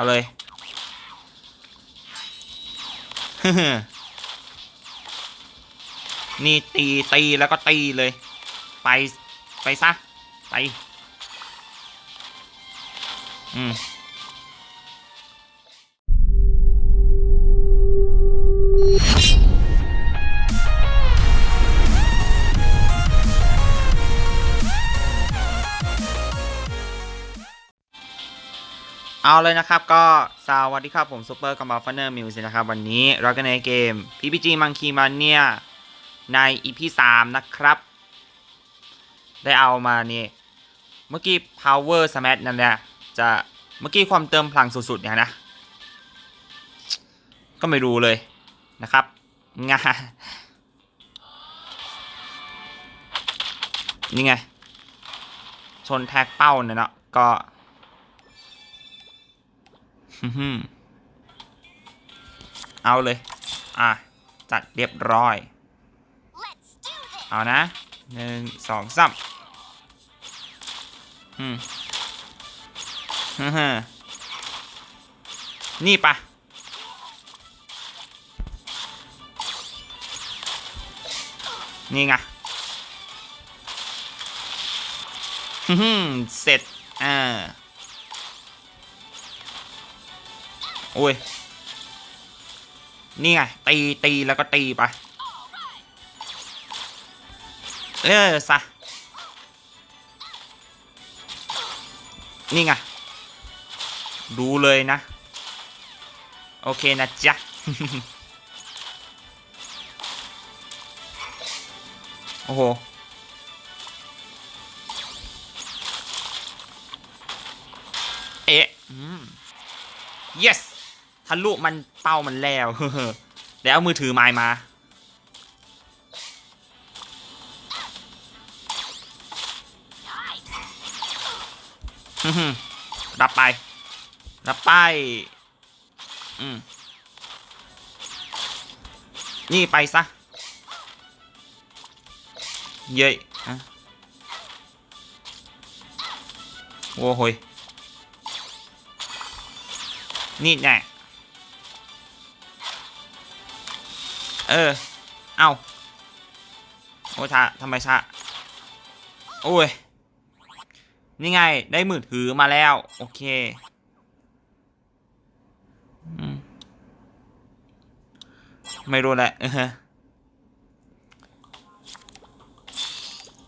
เอาเลยนี่ตีตีแล้วก็ตีเลย ไปไปซะ ไป อืม เอาเลยนะครับก็สวัสดีครับผมซูเปอร์กัมบอลฟันเนอร์มิวสินะครับ วันนี้เราก็ในเกม PPG Monkey Mania ใน EP 3 นะครับ ได้เอามานี่ เมื่อกี้ Power Smash นั่นแหละจะเมื่อกี้ความเติมพลังสุดๆเนี่ยนะ ก็ไม่รู้เลยนะครับงานี่ไง ชนแท็กเป้าเนี่ยเนาะก็ เอาเลย อะ จัดเรียบร้อย Let's do this. เอานะหนึ่งสองสามอืมฮึ่มๆนี่ปะนี่ไงฮึ่มๆเสร็จ อ่า โอ้ย นี่ไง ตีตีแล้วก็ตีไป เออซะ นี่ไง ดูเลยนะ โอเคนะจ๊ะโอ้โหเอ๊ะ yes ทะลุมันเป้ามันแล้วเดี๋ยวเอามือถือไม้มาฮึ่มรับไป รับไป อืม นี่ไปซะ เย้ยอะโอ้โหยนี่แน่ เออ เอาโอ้ชาทำไมชาโอ้ย นี่ไง ได้มือถือมาแล้ว โอเคไม่รู้แหละ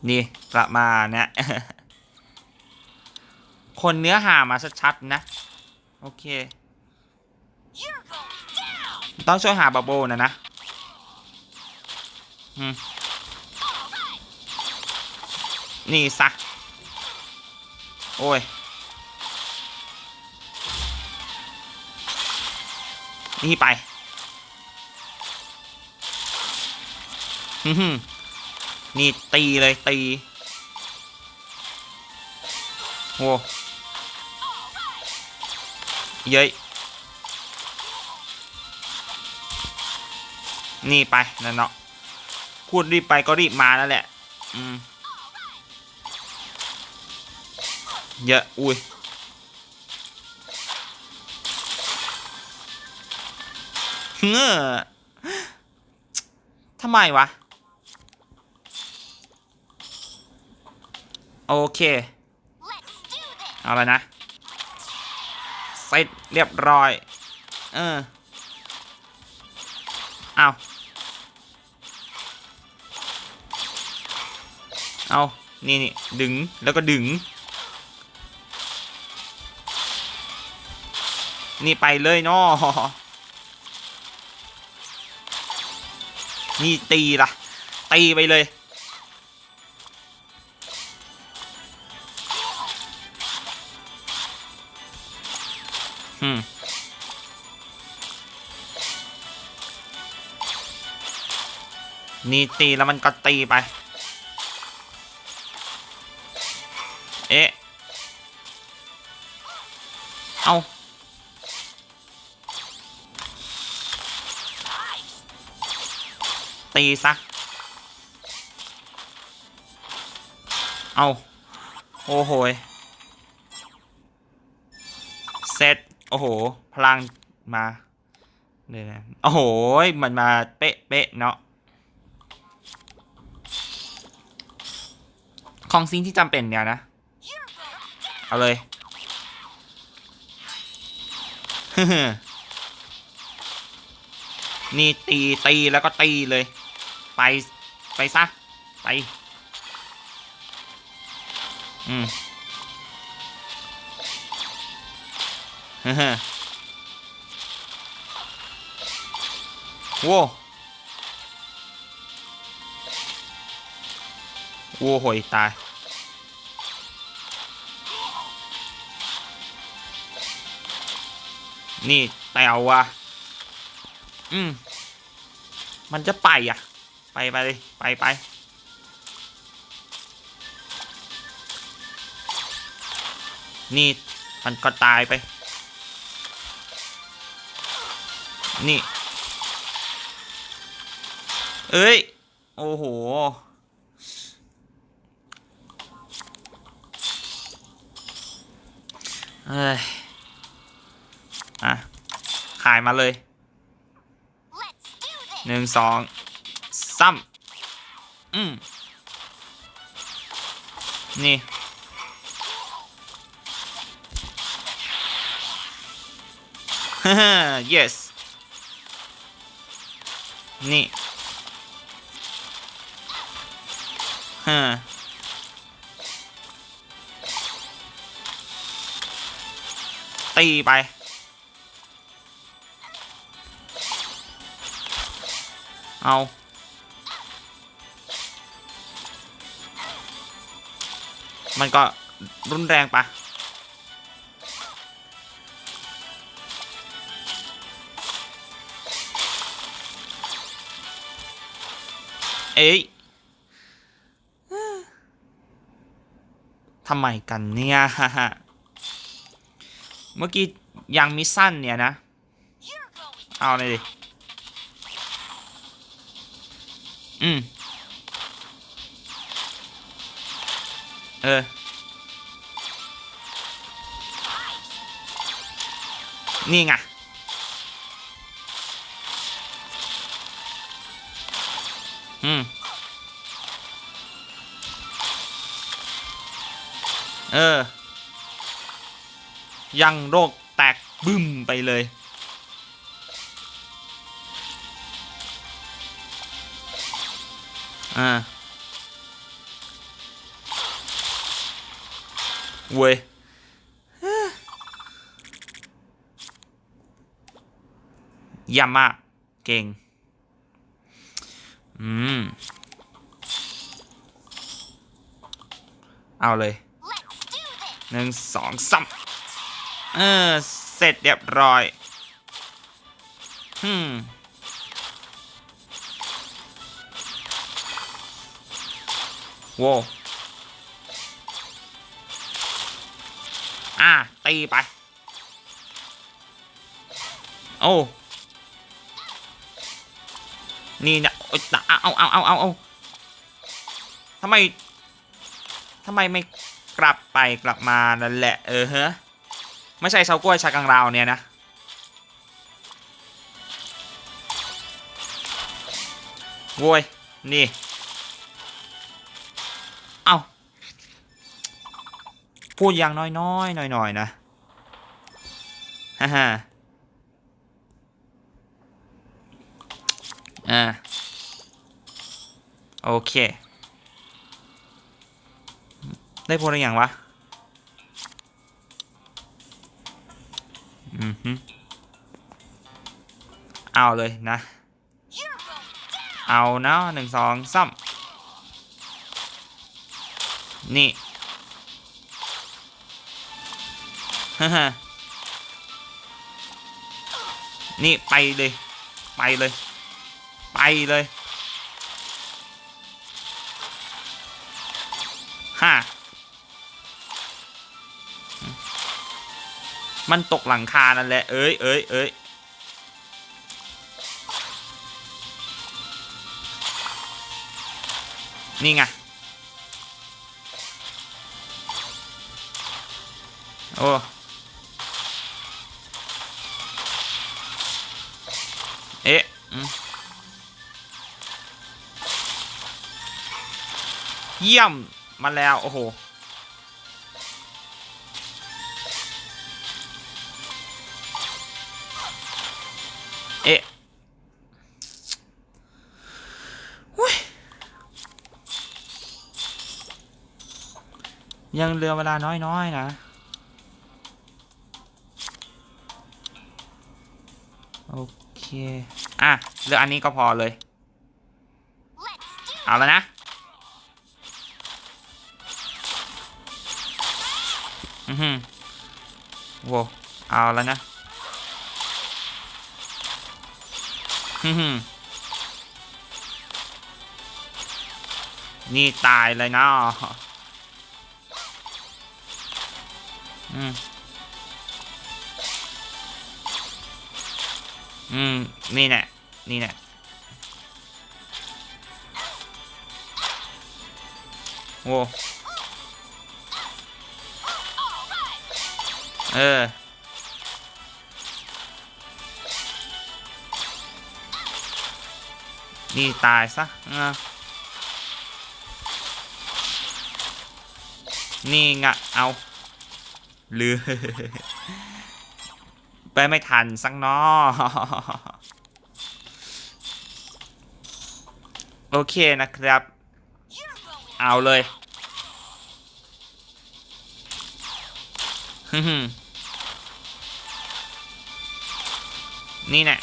นี่ประมาณเนี้ยคนเนื้อหามาชัดๆนะ โอเค ต้องช่วยหาบับเบิลนะนะ นี่ซะ โอ้ย นี่ไปฮึมนี่ตีเลยตี โอ้เย้ยนี่ไปนั่นเนาะ พูดรีบไปก็รีบมาแล้วแหละอืมเยอะ อุ้ยเงอทำไมวะ โอเค เอาล้วนะเสร็จเรียบร้อย เออ เอา เอานี่นี่ดึงแล้วก็ดึง นี่ไปเลยเนาะนี่ตีละตีไปเลย อืมนี่ตีแล้วมันก็ตีไป เอ๊ะ เอาตีซะ เอา โอ้โหยเสร็จโอ้โห พลังมาเนี่ยโอ้โห มันมาเป๊ะเป๊ะเนาะ ของสิ่งที่จำเป็นเนี่ยนะ เอาเลยนี่ตีตีแล้วก็ตีเลย ไป ไปซะ ไป อืมโว้โว้โหยตาย นี่แต่ว่าอืม มันจะไปอะ ไปไปเลยไปไป นี่ มันก็ตายไป นี่ เอ้ย โอ้โหเอ้ย อะ ขายมาเลยหนึ่งสองซ้ำอืมนี่ฮ่าฮ่า yes นี่ฮ่าตีไป เอามันก็รุนแรงปะเอ้ยทำไมกันเนี่ยฮ่าฮ่าเมื่อกี้ยังมิสสั้นเนี่ยนะ You're going เอาเลยดิ อืม เออ นี่ไง อืม เออ ยังโรคแตกบึ้มไปเลย อ่าเว้ยยี่ยมากเก่ง อืม เอาเลยหนึ่งสองสามเออ เสร็จเรียบร้อยฮึม ว้อะตีไป โอ้นี่นะโอ๊ยเอาเอาเอาเอาเอาเอาทำไมทำไมไม่กลับไปกลับมานั่นแหละ เออเฮ้ไม่ใช่เฉากล้วยชากังราวเนี่ยนะ โว้ย นี่ เอาพูดอย่างน้อยๆหน่อยๆนะฮ่าฮ่าอ่าโอเค ได้พูดอะไรอย่างวะ อือฮึเอาเลยนะ เอาเนาะหนึ่งสองสาม นี่ฮ่าฮ่านี่ไปเลย ไปเลย ไปเลยห้ามันตกหลังคานั่นแหละ เอ้ยเอ้ยเอ้ยนี่ไง โอ้เอ๊ะเยี่ยมมาแล้ว โอ้โห เอ๊ะยังเหลือเวลาน้อยๆนนะ อะเลืออันนี้ก็พอเลย เอาแล้วนะ อือหือโว้เอาแล้วนะอือหือนี่ตายเลยนะอืม อืม นี่แหละนี่แหละโว้เออ นี่ ตาย ซะอะนี่งะเอาหรือ ไปไม่ทันสักนอโอเคนะครับ เอาเลยนี่แน่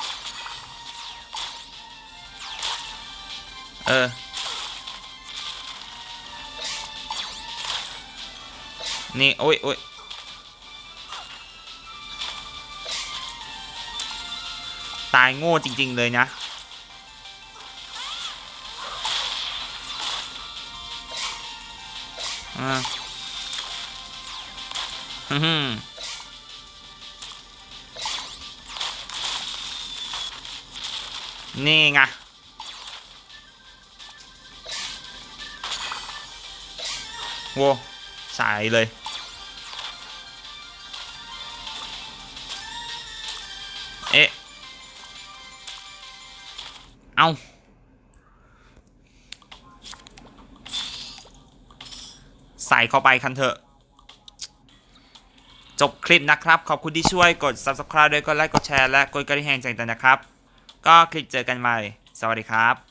เออ นี่ โอ้ยโอ้ย ตายโง่จริง ๆ เลยนะ อ่าฮึมนี่ไงโว้สายเลย เอาใส่เข้าไปคันเถอะ จบคลิปนะครับ ขอบคุณที่ช่วยกด subscribe ด้วยกดไลค์กดแชร์และกดกระดิ่งแจ้งเตือนนะครับ ก็คลิปเจอกันใหม่ สวัสดีครับ